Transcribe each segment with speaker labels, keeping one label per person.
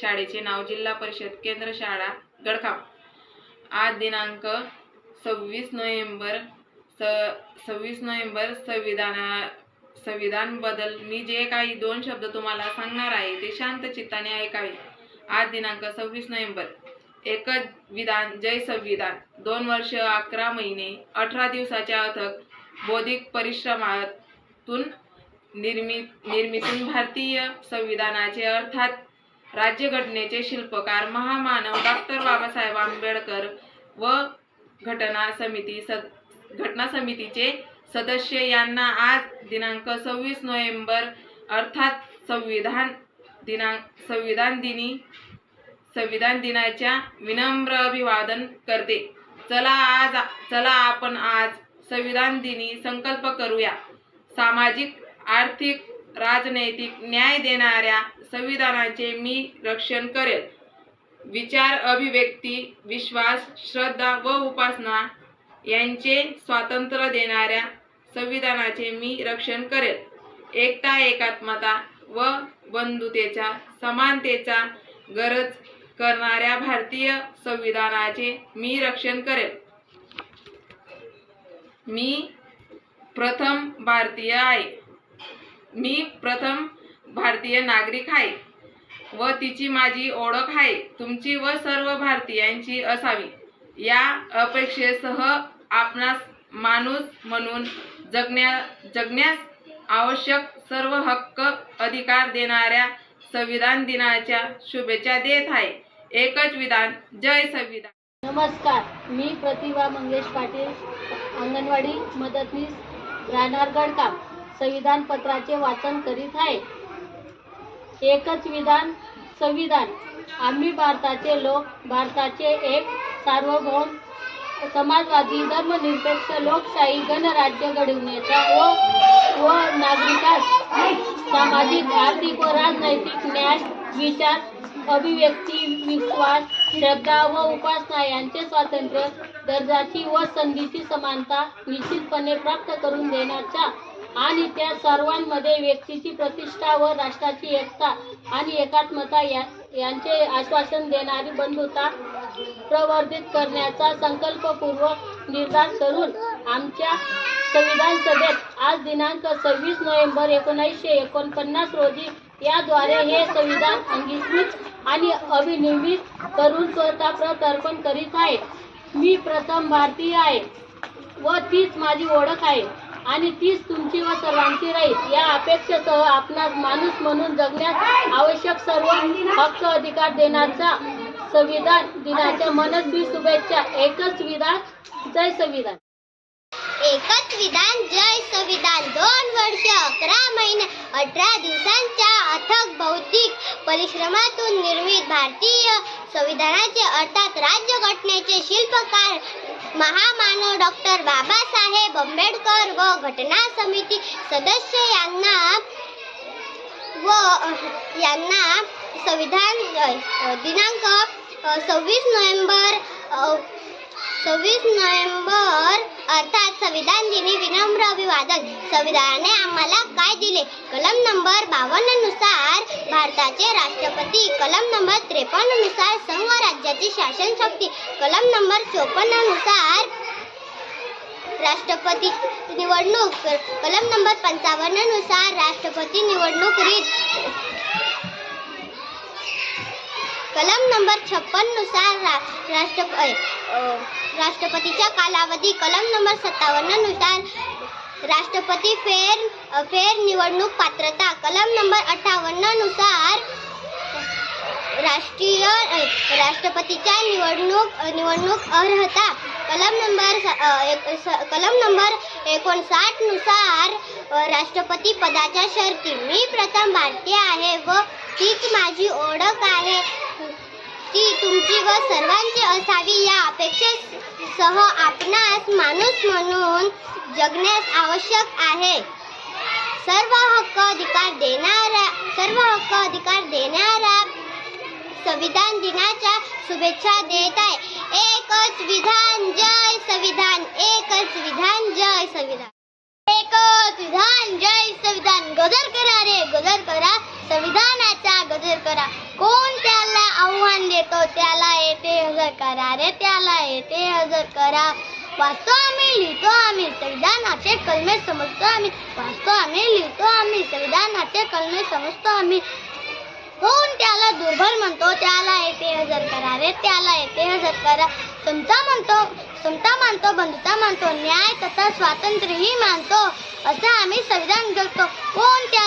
Speaker 1: शाळेचे नाव जिल्हा परिषद केंद्र शाळा गडखाप. आज दिनांक सव्वीस नोव्हेंबर स सव्वीस नोव्हेंबर संविधाना संविधान बदल. मी जे काही दोन शब्द तुम्हाला सांगणार आहे ते शांत चित्ताने ऐकावे. आज दिनांक सव्वीस नोव्हेंबर. एकच विधान जय संविधान. दोन वर्ष अकरा महिने अठरा दिवसाच्या अथक बौद्धिक परिश्रमातून निर्मित निर्मितून भारतीय संविधानाचे अर्थात राज्यघटनेचे शिल्पकार महामानव डॉक्टर बाबासाहेब आंबेडकर व घटना समिती स घटना समितीचे सदस्य यांना आज दिनांक सव्वीस नोव्हेंबर अर्थात संविधान दिनांक संविधान दिनी संविधान दिनाच्या विनम्र अभिवादन करते. चला आज चला आपण आज संविधान दिनी संकल्प करूया. सामाजिक आर्थिक राजनैतिक न्याय देणाऱ्या संविधानाचे मी रक्षण करेल. विचार अभिव्यक्ती विश्वास श्रद्धा व उपासना यांचे स्वातंत्र्य देणाऱ्या संविधानाचे मी रक्षण करेल. एकता एकात्मता व बंधुतेचा समानतेचा गरज करणाऱ्या भारतीय संविधानाचे मी रक्षण करेल. मी प्रथम भारतीय आहे. मी प्रथम भारतीय नागरिक आहे व तिची माझी ओळख आहे. तुमची व सर्व भारतीयांची असावी. या अपेक्षेसह आपणास माणूस म्हणून जगण्या जगण्यास आवश्यक सर्व हक्क अधिकार देणाऱ्या संविधान दिनाच्या शुभेच्छा देत आहे. एकच विधान जय संविधान.
Speaker 2: नमस्कार. मी प्रतिभा मंगेश पाटील अंगणवाडी मदतनीस राहणार गडकाम संविधान पत्राचे वाचन करीत आहे. एकच विधान संविधान. आम्ही भारताचे लोक भारताचे एक सार्वभौम समाजवादी धर्मनिरपेक्ष लोकशाही गणराज्य घडविण्याचा व व नागरिकास सामाजिक आर्थिक व राजनैतिक न्याय विचार अभिव्यक्ती विश्वास श्रद्धा व उपासना यांचे स्वातंत्र्य दर्जाची व संधीची समानता निश्चितपणे प्राप्त करून देण्याचा आणि त्या सर्वांमध्ये व्यक्तीची प्रतिष्ठा व राष्ट्राची एकता आणि एकात्मता या यांचे आश्वासन देणारी बंधुता प्रवर्धित करण्याचा संकल्पपूर्वक निर्धार करून आमच्या संविधान सभेत आज दिनांक सव्वीस नोव्हेंबर एकोणीसशे एकोणपन्नास रोजी याद्वारे हे संविधान अंगीकृत आणि अभिनिर्मित करून स्वतः प्रतर्पण करीत आहे. मी प्रथम भारतीय आहे व तीच माझी ओळख आहे. आणि तीच तुमची व सर्वांची राहील. या अपेक्षेसह आपणास माणूस म्हणून जगण्यास आवश्यक सर्व हक्क अधिकार देण्याचा संविधान दिनाच्या मनस्वी शुभेच्छा. एकच विधान जय संविधान.
Speaker 3: एकच विधान जय संविधान. दोन वर्ष अकरा महिने अठरा दिवसांच्या अथक भौतिक परिश्रमातून निर्मित भारतीय संविधानाचे अर्थात राज्यघटनेचे शिल्पकार महामानव डॉक्टर बाबासाहेब आंबेडकर व घटना समिती सदस्य यांना व यांना संविधान दिनांक सव्वीस नोव्हेंबर सव्वीस नोव्हेंबर अर्थात संविधान दिनी विनम्र अभिवादन. संविधानाने आम्हाला काय दिले? कलम नंबर बावन्ननुसार भारताचे राष्ट्रपती कलम नंबर त्रेपन्ननुसार संघ राज्याची शासन शक्ती कलम नंबर चोपन्ननुसार राष्ट्रपती निवडणूक कलम नंबर पंचावन्ननुसार राष्ट्रपती निवडणूक रीत. कलम नंबर छप्पननुसार रा, राष्ट्रप राष्ट्रपतीचा कालावधी कलम नंबर सत्तावन्ननुसार राष्ट्रपती फेर फेर निवडणूक पात्रता कलम नंबर अठ्ठावन्ननुसार राष्ट्रीय राष्ट्रपतीच्या निवडणूक निवडणूक अर्हता कलम नंबर स- कलम नंबर एकोणसाठनुसार राष्ट्रपती पदाच्या शर्ती. मी प्रथम भारतीय आहे व तीच माझी ओळख आहे. ती तुमची व सर्वांची असावी या अपेक्षेसह आपणास माणूस म्हणून जगण्यास आवश्यक आहे. सर्व हक्क अधिकार देणाऱ्या, सर्व हक्क अधिकार देणाऱ्या संविधान दिनाच्या शुभेच्छा देत आहे. एकच विधान, जय संविधान. एकच विधान, जय संविधान. एकच विधान, जय संविधान. गजर करा रे गजर करा. संविधानाचा गजर करा. कोण येतो त्याला येते हजर करा. रे त्याला येते हजर करा. वाचतो आम्ही लिहितो आम्ही संविधानाचे कलमे समजतो आम्ही. वाचतो आम्ही लिहितो आम्ही संविधानाचे कलमे समजतो आम्ही. होऊन त्याला दुर्बल म्हणतो त्याला येते हजर करा. रे त्याला येते हजर करा. समता म्हणतो समता मानतो बंधुता मानतो न्याय तथा स्वातंत्र्यही मानतो. असं आम्ही संविधान करतो कोण त्याला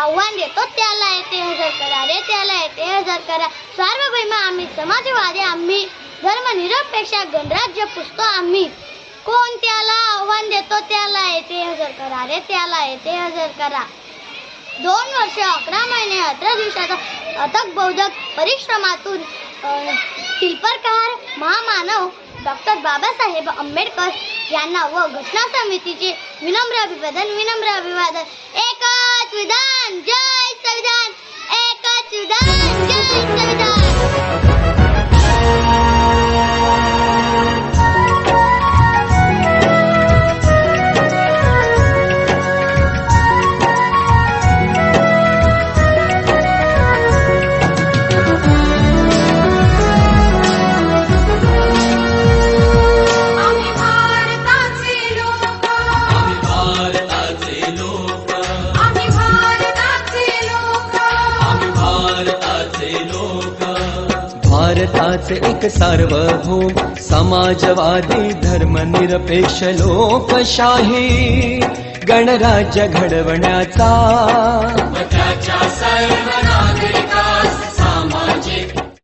Speaker 3: आव्हान देतो त्याला येते हजर करा रे त्याला येते हजर करा. सार्वभौम आम्ही समाजवादी आम्ही धर्मनिरपेक्ष गणराज्य पुसतो आम्ही. कोण त्याला आव्हान देतो त्याला येते हजर करा. रे त्याला येते हजर करा. दोन वर्ष अकरा महिने अठरा दिवसाचा अथक बौद्धक परिश्रमातून शिल्पकार महामानव डॉक्टर बाबासाहेब आंबेडकर यांना व घटना समितीचे विनम्र अभिवादन विनम्र अभिवादन. एकच विधान जय संविधान एकच विधान जय संविधान
Speaker 4: एक सार्वभौम समाजवादी धर्मनिरपेक्ष लोकशाही गणराज्य घडवण्या